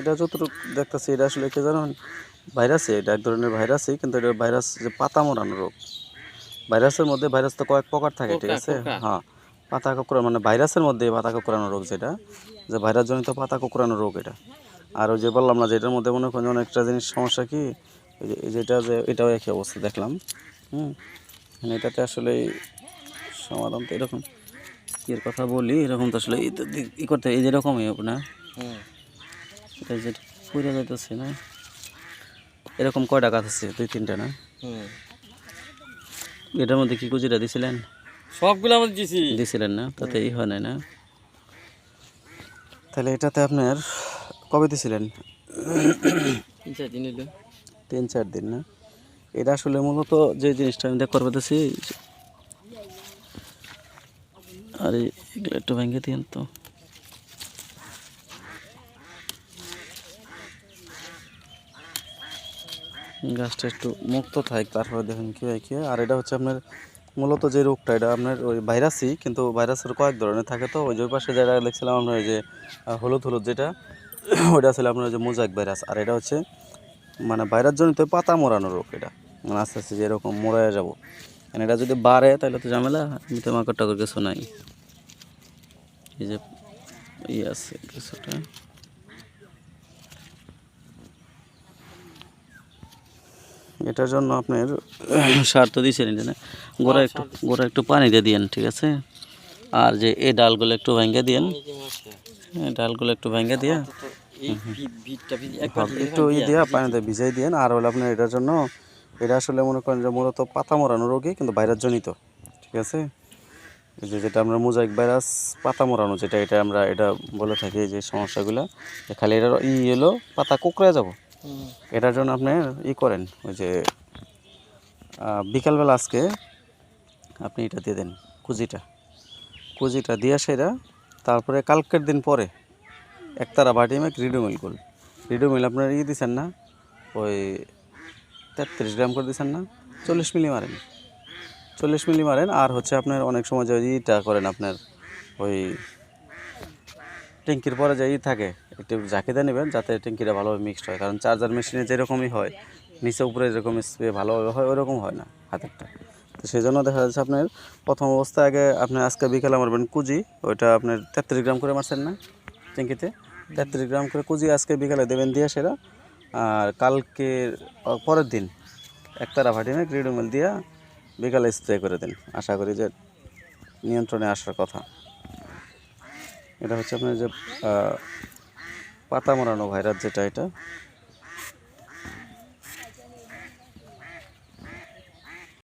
এটা যতটুকু দেখতেছি এটা আসলে কে জানেন ভাইরাসই এটা এক ধরনের ভাইরাসই কিন্তু এটা ভাইরাস যে পাতা মোড়ানো রোগ। ভাইরাসের মধ্যে ভাইরাস তো কয়েক প্রকার থাকে ঠিক আছে? হ্যাঁ পাতা কোঁকড়ানো মানে ভাইরাসের মধ্যে পাতা কোঁকড়ানো রোগ যেটা যে ভাইরাস জনিত পাতা কোঁকড়ানো রোগ এটা। আর ওই যে বললাম না যে এটার মধ্যে মনে করেন অনেকটা জিনিস সমস্যা কি? যেটা যে এটাও একই অবস্থা দেখলাম। হুম মানে এটাতে আসলে সমাধান তো এরকম। কি এর কথা বলি? এরকম তো আসলে এই ই করতে এই যেরকমই না। হুম যে পুড়ে যাইতেছে না? এরকম কয়টা গাছ আছে দুই তিনটা না? এটার মধ্যে কি কুজিটা দিছিলেন? সবগুলো আমাদের দিছি। দিছিলেন না তাতে ই হয় না? তাহলে এটাতে আপনার কবে দিছিলেন? তিন চার দিন তিন চার দিন না? এটা আসলে মূলত যে জিনিসটা আমি দেখ করতেছি আর এগুলো একটু ভেঙে দিন তো। গাছটা একটু মুক্ত থাক, তারপরে দেখেন কী হয় কী আর এটা হচ্ছে আপনার মূলত যে রোগটা, এটা আপনার ওই ভাইরাসই, কিন্তু ভাইরাসের কয়েক ধরনের থাকে তো। ওই যে পাশে যেটা দেখছিলাম আপনার ওই যে হলুদ হলুদ যেটা, ওইটা ছিল আপনার ওই যে মোজাইক ভাইরাস। আর এটা হচ্ছে মানে ভাইরাস জনিত পাতা মোড়ানো রোগ এটা। মানে আস্তে আস্তে যে এরকম মোড়ায় যাব। মানে এটা যদি বাড়ে, তাহলে তো ঝামেলা, এমনিতে মাকড় টাকড় কিছু নাই। এই যে ইয়ে আছে কিছুটা। এটার জন্য আপনার সার তো দিয়েছিলেন না? গোড়া একটু গোড়া একটু পানি দিয়ে দিয়েন ঠিক আছে? আর যে এই ডালগুলো একটু ভেঙে দিয়েন। এই ডালগুলো একটু ভেঙে দিয়ে একটু ই দিয়ে। পানিতে ভিজাই দিয়েন। আর হলো আপনার এটার জন্য এটা আসলে মনে করেন যে মূলত পাতা মরানো রোগী কিন্তু ভাইরাস জনিত ঠিক আছে? এই যে যেটা আমরা মোজাইক ভাইরাস পাতা মরানো যেটা এটা আমরা এটা বলে থাকি যে সমস্যাগুলো। খালি এটার ই এলো পাতা কুকড়ে যাব। এটার জন্য আপনি ই করেন, ওই যে বিকালবেলা আজকে আপনি এটা দিয়ে দেন, কুজিটা। কুজিটা দিয়ে সেটা তারপরে কালকের দিন পরে একতারা বাটি মেক রিডোমিল করল রিডোমিল আপনার ই দিচ্ছেন না, ওই তেত্রিশ গ্রাম করে দিচ্ছেন না, চল্লিশ মিলি মারেন। চল্লিশ মিলি মারেন, আর হচ্ছে আপনার অনেক সময় যে ইটা করেন আপনার, ওই ট্যাঙ্কির পরে যে ই থাকে একটু জাকিতে নেবেন যাতে ট্যাঙ্কিটা ভালোভাবে মিক্সড হয়। কারণ চার্জার মেশিনে যেরকমই হয়, নিচে উপরে যেরকম স্প্রে ভালোভাবে হয়, ওরকম হয় না হাতেরটা। তো সেই জন্য দেখা যাচ্ছে আপনার প্রথম অবস্থায় আগে আপনি আজকে বিকেলে মারবেন কুজি, ওইটা আপনার তেত্রিশ গ্রাম করে মারছেন না ট্যাঙ্কিতে? তেত্রিশ গ্রাম করে কুজি আজকে বিকালে দেবেন দিয়ে সেটা, আর কালকে পরের দিন একতারা ভাটিমে গ্রিডোমেল দিয়া বিকালে স্প্রে করে দিন। আশা করি যে নিয়ন্ত্রণে আসার কথা। এটা হচ্ছে আপনার যে পাতা মরানো ভাইরাস যেটা এটা।